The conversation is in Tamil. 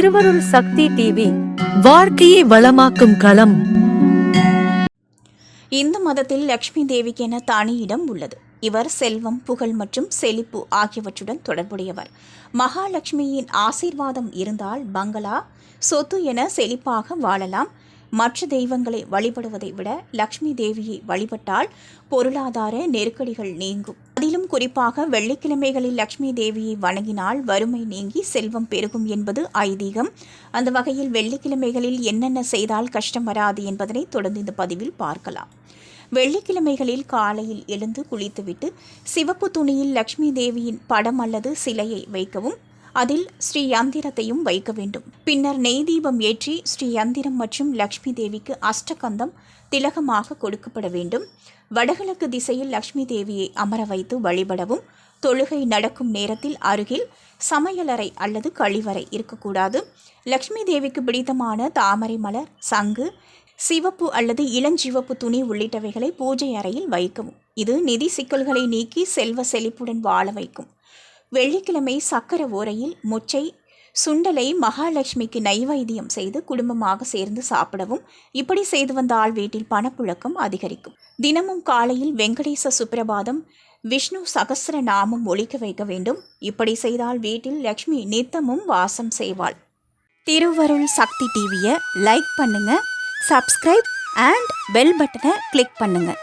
திருவருள் சக்தி டிவி வாழ்க்கையை வளமாக்கும் களம். இந்து மதத்தில் லக்ஷ்மி தேவிக்கு என தனி இடம் உள்ளது. இவர் செல்வம் புகழ் மற்றும் செழிப்பு ஆகியவற்றுடன் தொடர்புடையவர். மகாலட்சுமியின் ஆசீர்வாதம் இருந்தால் பங்களா சொத்து என செழிப்பாக வாழலாம். மற்ற தெய்வங்களை வழிபடுவதை விட லக்ஷ்மி தேவியை வழிபட்டால் பொருளாதார நெருக்கடிகள் நீங்கும். அதிலும் குறிப்பாக வெள்ளிக்கிழமைகளில் லக்ஷ்மி தேவியை வணங்கினால் வறுமை நீங்கி செல்வம் பெருகும் என்பது ஐதீகம். அந்த வகையில் வெள்ளிக்கிழமைகளில் என்னென்ன செய்தால் கஷ்டம் வராது என்பதனை தொடர்ந்து இந்த பதிவில் பார்க்கலாம். வெள்ளிக்கிழமைகளில் காலையில் எழுந்து குளித்துவிட்டு சிவப்பு துணியில் லக்ஷ்மி தேவியின் படம் அல்லது சிலையை வைக்கவும் அதில் ஸ்ரீ யந்திரத்தையும் வைக்க வேண்டும். பின்னர் நெய் தீபம் ஏற்றி ஸ்ரீ யந்திரம் மற்றும் லக்ஷ்மி தேவிக்கு அஷ்டகந்தம் திலகமாக கொடுக்கப்பட வேண்டும். வடகிழக்கு திசையில் லக்ஷ்மி தேவியை அமர வைத்து வழிபடவும் தொழுகை நடக்கும் நேரத்தில் அருகில் சமையலறை அல்லது கழிவறை இருக்கக்கூடாது. லக்ஷ்மி தேவிக்கு பிடித்தமான தாமரை மலர் சங்கு சிவப்பு அல்லது இளஞ்சிவப்பு துணி உள்ளிட்டவைகளை பூஜை அறையில் வைக்கவும். இது நிதி சிக்கல்களை நீக்கி செல்வ செழிப்புடன் வாழ வைக்கும். வெள்ளிக்கிழமை சக்கர ஓரையில் முச்சை சுண்டலை மகாலட்சுமிக்கு நைவேத்தியம் செய்து குடும்பமாக சேர்ந்து சாப்பிடவும் இப்படி செய்து வந்தால் வீட்டில் பணப்புழக்கம் அதிகரிக்கும். தினமும் காலையில் வெங்கடேச சுப்பிரபாதம் விஷ்ணு சகஸ்ர நாமம் ஒழிக்க வைக்க வேண்டும். இப்படி செய்தால் வீட்டில் லக்ஷ்மி நித்தமும் வாசம் செய்வாள். திருவருள் சக்தி டிவியை லைக் பண்ணுங்க சப்ஸ்கிரைப் அண்ட் பெல் பட்டனை கிளிக் பண்ணுங்கள்